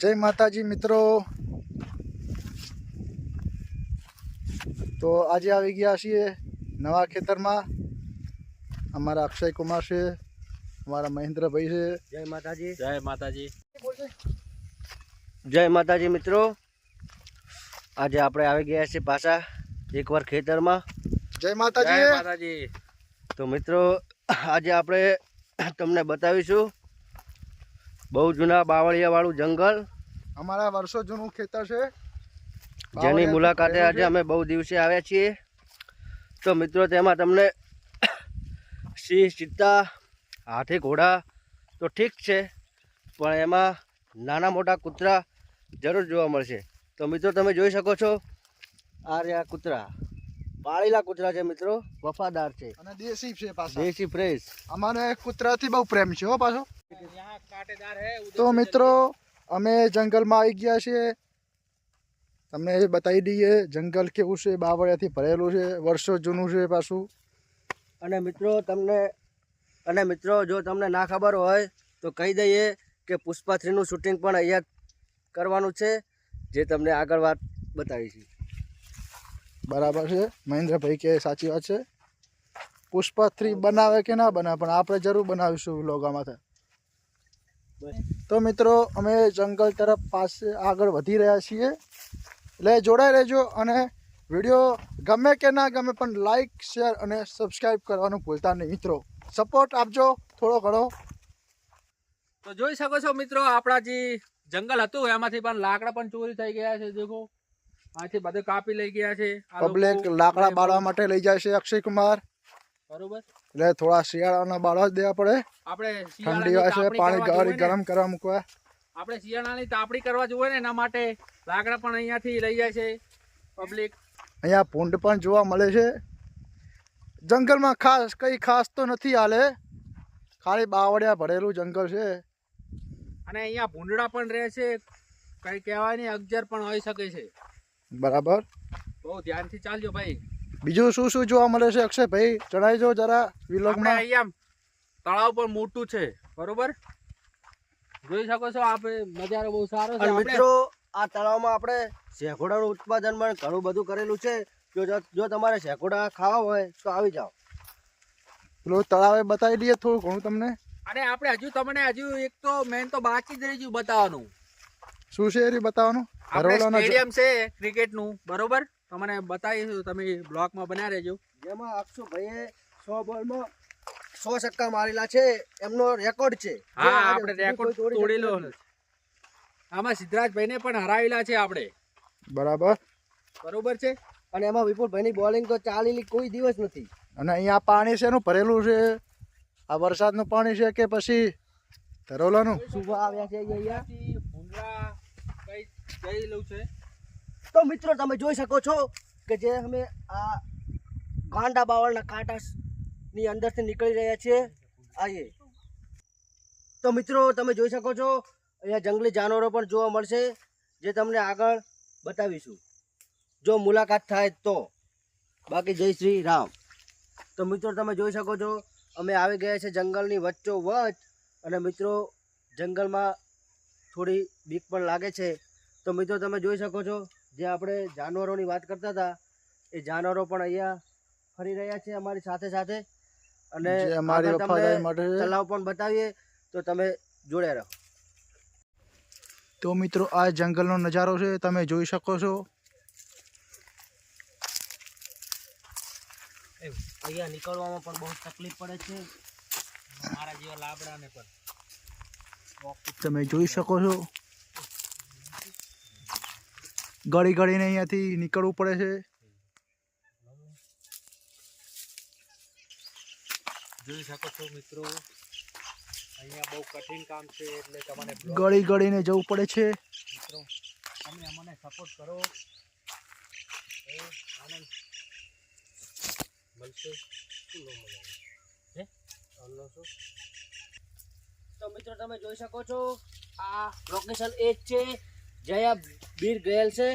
જય માતાજી મિત્રો. તો આજે આવી ગયા છીએ નવા ખેતરમાં. અમારા અક્ષય કુમાર છે અમારા મહેન્દ્રભાઈ છે. જય માતાજી. જય માતાજી. જય માતાજી મિત્રો. આજે આપણે આવી ગયા છીએ પાછા એકવાર ખેતરમાં. જય જય માતાજી માતાજી. તો મિત્રો આજે આપણે તમને બતાવીશું બહુ જૂના બાવળિયાવાળું જંગલ. અમારા વર્ષો જૂનું ખેતર છે. જેની મુલાકાતે આજે અમે બહુ દિવસે આવ્યા છીએ. તો મિત્રો તેમાં તમને સિંહ ચિત્તા હાથી ઘોડા તો ઠીક છે પણ એમાં નાના મોટા કૂતરા જરૂર જોવા મળશે. તો મિત્રો તમે જોઈ શકો છો આ રહ્યા કૂતરા. પાળેલા કૂતરા છે મિત્રો વફાદાર છે. અને દેશી છે પાછા. દેશી ફ્રેશ અમારે કૂતરાથી બહુ પ્રેમ છે હો પાછો. તો મિત્રો અમે જંગલમાં આવી ગયા છીએ. તમને બતાવી દઈએ જંગલ કેવું છે બાવળિયાથી ભરેલું છે વર્ષો જૂનું છે પાછું. અને મિત્રો તમને અને મિત્રો જો તમને ના ખબર હોય તો કહી દઈએ કે પુષ્પા થ્રીનું શૂટિંગ પણ અહીંયા કરવાનું છે જે તમને આગળ વાત બતાવી છે બરાબર છે. મહેન્દ્રભાઈ કે સાચી વાત છે. પુષ્પા થ્રી બનાવે કે ના બનાવે પણ આપણે જરૂર બનાવીશું લોગામાંથી તો મિત્રો અમે જંગલ તરફ પાસે આગળ વધી રહ્યા છીએ. એટલે જોડાઈ રહેજો અને વીડિયો ગમે કે ના ગમે પણ લાઈક શેર અને સબસ્ક્રાઈબ કરવાનું ભૂલતા નહીં મિત્રો. સપોર્ટ આપજો થોડો ઘણો. તો જોઈ શકો છો મિત્રો આપણા જે જંગલ હતું એમાંથી પણ લાકડા પણ ચોરી થઈ ગયા છે દેખો આથી બધું કાપી લઈ ગયા છે. પબ્લિક લાકડા બાળવા માટે લઈ જાય છે અક્ષય કુમાર. બરોબર. એટલે થોડા શિયાળાના બાળ જ દેવા પડે. આપણે ઠંડી હોય છે પાણી ગરમ ગરમ કરવા મૂકવા. આપણે શિયાળાની તાપડી કરવા જોઈએ ને એના માટે લાકડા પણ અહીંયાથી લઈ જાય છે પબ્લિક અહીંયા ભૂંડ પણ જોવા મળે છે. જંગલમાં ખાસ કંઈ ખાસ તો નથી હાલે. ખાલી બાવળિયા ભરેલું જંગલ છે. અને અહીંયા ભૂંડડા પણ રહે છે. કંઈ કહેવાય નહીં અગજર પણ હોઈ શકે છે. બરાબર. બહુ ધ્યાનથી ચાલજો ભાઈ. બીજું શું શું જોવા મળે છે? અક્ષયભાઈ જણાવજો જરા વિલોગમાં અહીંયા તળાવ પણ મોટું છે બરોબર? જોઈ શકો છો આપણે નજારો બહુ સારો છે. મિત્રો આ તળાવમાં આપણે શેકોડાનું ઉત્પાદન પણ ઘણું બધું કરેલું છે. જો જો તમારે શેકોડા ખાવા હોય તો આવી જાઓ. પેલો તળાવે બતાવી દઈએ થોડું ઘણું તમને. અને આપણે હજુ તમને હજુ એક તો મેન તો બાકી જ રહી ગયું બતાવવાનું. શું છે એ બતાવવાનું? સ્ટેડિયમ છે ક્રિકેટનું બરોબર? તમને બતાવીશું તમે બ્લોકમાં બના રહેજો. જેમાં અક્ષુભાઈએ સો બોલમાં સો છક્કા મારેલા છે એમનો રેકોર્ડ છે. હા આપણે રેકોર્ડ તોડી તોડેલો આમાં સિદ્ધરાજભાઈને પણ હરાવેલા છે આપણે. બરાબર. બરોબર છે? અને એમાં વિપુલભાઈની બોલિંગ તો ચાલેલી કોઈ દિવસ નથી. અને અહીંયા પાણી છે એનું ભરેલું છે. આ વરસાદનું પાણી છે કે પછી ધરોલાનું? સુભા આવ્યા છે અહીંયા. કઈ ગયેલું છે. તો મિત્રો, તમે જોઈ શકો છો કે જે અમે આ ગાંડા બાવળના કાંટાની અંદરથી નીકળી રહ્યા છીએ. આઈએ. તો મિત્રો, તમે જોઈ શકો છો, અહીંયા જંગલી જાનવરો પણ જોવા મળશે, જે તમને આગળ બતાવીશું. જો મુલાકાત થાય તો. બાકી જય શ્રી રામ. તો મિત્રો, તમે જોઈ શકો છો, અમે આવી ગયા છે જંગલની વચ્ચો વચ અને મિત્રો, જંગલમાં થોડી બીક પણ લાગે છે. તો મિત્રો, તમે જોઈ શકો છો જે આપણે જાનવરોની વાત કરતા હતા એ જાનવરો પણ અહીંયા ફરી રહ્યા છે અમારી સાથે સાથે. અને જે અમારી. તલાવ પણ બતાવીએ તો તમે જોડે રહો. તો મિત્રો આ જંગલનો નજારો છે તમે જોઈ શકો છો. અહીંયા નીકળવામાં પણ બહુ તકલીફ પડે છે. મારા જેવા લાબડાને પણ. તમે જોઈ શકો છો. ગળી ગળીને અહીંયાથી નીકળવું પડે છે. જોઈ શકો છો મિત્રો અહીંયા બહુ કઠિન કામ છે એટલે તમને ગળી ગળીને જવું પડે છે. મિત્રો તમે અમને સપોર્ટ કરો. એ આનંદ મળશે. મળે હે? તો મિત્રો તમે જોઈ શકો છો આ લોકેશન એ જ છે. જ્યાં બીર ગયેલ છે.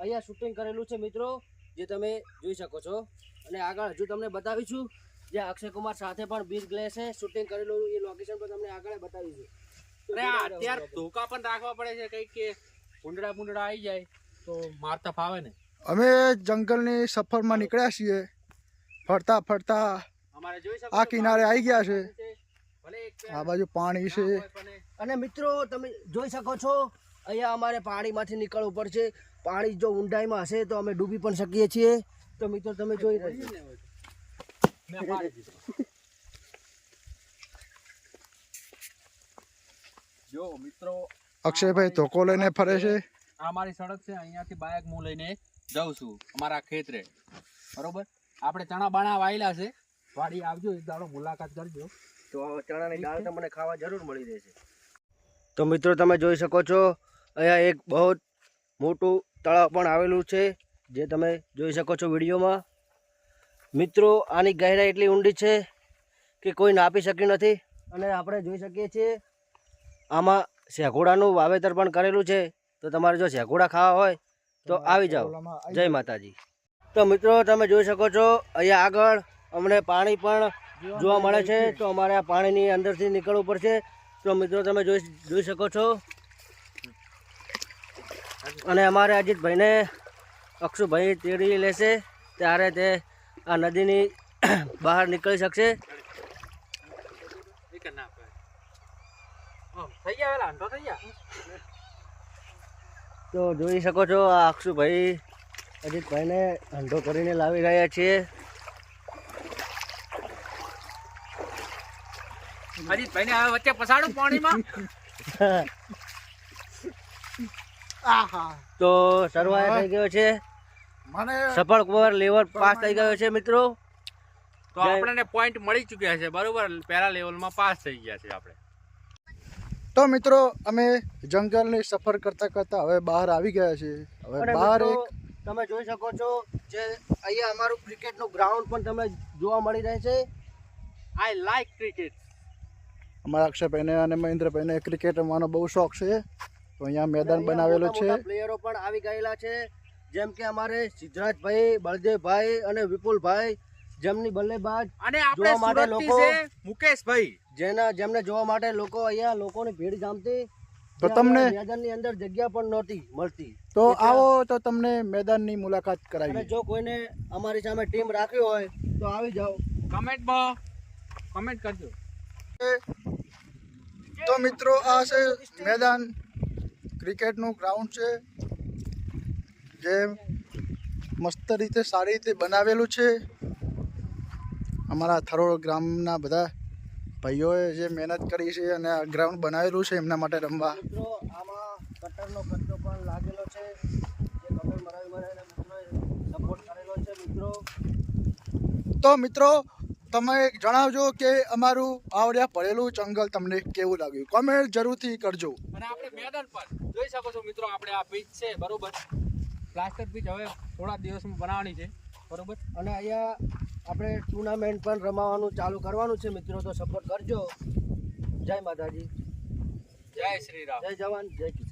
અહીંયા શૂટિંગ કરેલું છે મિત્રો જે તમે જોઈ શકો છો. અને આગળ હજુ તમને બતાવીશું જે અક્ષય કુમાર સાથે પણ બીર ગયે છે. શૂટિંગ કરેલું એ લોકેશન પર તમને આગળ બતાવીશું. અરે આ અત્યારે ધોકા પણ રાખવા પડે છે કંઈક કે ભૂંડડા ભૂંડડા આવી જાય તો મારતા ફાવે ને. અમે જંગલની સફરમાં નીકળ્યા છીએ. ફરતા ફરતા અમારે જોઈ આ કિનારે આવી ગયા છે. આ બાજુ પાણી છે. પણ અને મિત્રો તમે જોઈ શકો છો અહીંયા અમારે પાણીમાંથી નીકળવું પડશે. પાણી જો ઊંડાઈમાં હશે તો અમે ડૂબી પણ શકીએ છીએ. તો મિત્રો તમે જોઈ રહ્યા છો. મેં જો મિત્રો અક્ષયભાઈ ધોકો લઈને ફરે છે. આ મારી સડક છે અહીંયાથી બાઇક હું લઈને જાઉં છું અમારા ખેતરે. બરોબર? આપણે ચણા બાણા વાયેલા છે. વાડી આવજો એક દાડો મુલાકાત કરજો. તો ચણાની દાળ તમને ખાવા જરૂર મળી રહેશે. તો મિત્રો તમે જોઈ શકો છો અહીંયા એક બહુ મોટું તળાવ પણ આવેલું છે જે તમે જોઈ શકો છો વિડીયોમાં. મિત્રો આની ગહેરાઈ એટલી ઊંડી છે કે કોઈ નાપી શક્યું નથી. અને આપણે જોઈ શકીએ છીએ આમાં શેઘોડાનું વાવેતર પણ કરેલું છે. તો તમારે જો શેઘોડા ખાવા હોય તો આવી જાઓ. જય માતાજી. તો મિત્રો તમે જોઈ શકો છો અહીંયા આગળ અમને પાણી પણ જોવા મળે છે. તો અમારે આ પાણીની અંદરથી નીકળવું પડશે. તો મિત્રો તમે જોઈ જોઈ શકો છો અને અમારે અજીતભાઈને અક્ષુભાઈ તેડી લેશે ત્યારે તે આ નદીની બહાર નીકળી શકશે. તો જોઈ શકો છો આ અક્ષુભાઈ અજીતભાઈને હંઢો કરીને લાવી રહ્યા છીએ અજીતભાઈ ને વચ્ચે પસાડું પાણીમાં? તો શરૂઆત થઈ ગયો છે. મને સફળ કુંવર લેવલ પાસ થઈ ગયો છે મિત્રો. તો આપણને પોઈન્ટ મળી ચૂક્યા છે બરોબર? પહેલા લેવલમાં પાસ થઈ ગયા છે આપણે. તો મિત્રો અમે જંગલની સફર કરતા કરતા હવે બહાર આવી ગયા છે હવે બહાર એક તમે જોઈ શકો છો જે અહીંયા અમારું ક્રિકેટનું ગ્રાઉન્ડ પણ તમને જોવા મળી રહે છે. આઈ લાઈક ક્રિકેટ અમારા અક્ષયભાઈને અને મહેન્દ્રભાઈને ક્રિકેટ રમવાનો બહુ શોખ છે. તો અહીંયા મેદાન બનાવેલું છે. પ્લેયરો પણ આવી ગયેલા છે. જેમ કે અમારે સિદ્ધરાજભાઈ બળદેવભાઈ અને વિપુલભાઈ. જેમની બલ્લેબાજ અને જોવા માટે લોકો- મુકેશભાઈ. જેના જેમને જોવા માટે લોકો અહીંયા લોકોની ભીડ જામતી તો તમને- મેદાનની અંદર જગ્યા પણ નહોતી મળતી. તો આવો તો તમને મેદાનની મુલાકાત કરાવી જો કોઈને અમારી સામે ટીમ રાખવી હોય તો આવી જાઓ. કમેન્ટમાં કમેન્ટ કરજો. તો મિત્રો આ છે મેદાન ક્રિકેટનું ગ્રાઉન્ડ છે જે મસ્ત રીતે સારી રીતે બનાવેલું છે. અમારા થરોડ ગ્રામના બધા ભાઈઓએ જે મહેનત કરી છે અને આ ગ્રાઉન્ડ બનાવેલું છે એમના માટે રમવા. આમાં કટરનો ખર્ચો પણ લાગેલો છે. જે કપિલ મરાવી મરાવીને સપોર્ટ કરેલો છે. મિત્રો તો મિત્રો તમે જણાવજો કે અમારું આવડ્યા પડેલું જંગલ તમને કેવું લાગ્યું? કોમેન્ટ જરૂરથી કરજો. અને આપણે મેદાન પર. જોઈ શકો છો મિત્રો આપણે આ પીચ છે બરોબર? પ્લાસ્ટર પીચ હવે થોડા દિવસમાં બનાવવાની છે બરોબર? અને અહીંયા આપણે ટુર્નામેન્ટ પણ રમાવાનું ચાલુ કરવાનું છે મિત્રો તો સપોર્ટ કરજો. જય માતાજી. જય શ્રી રામ. જય જવાન જય કિસાન.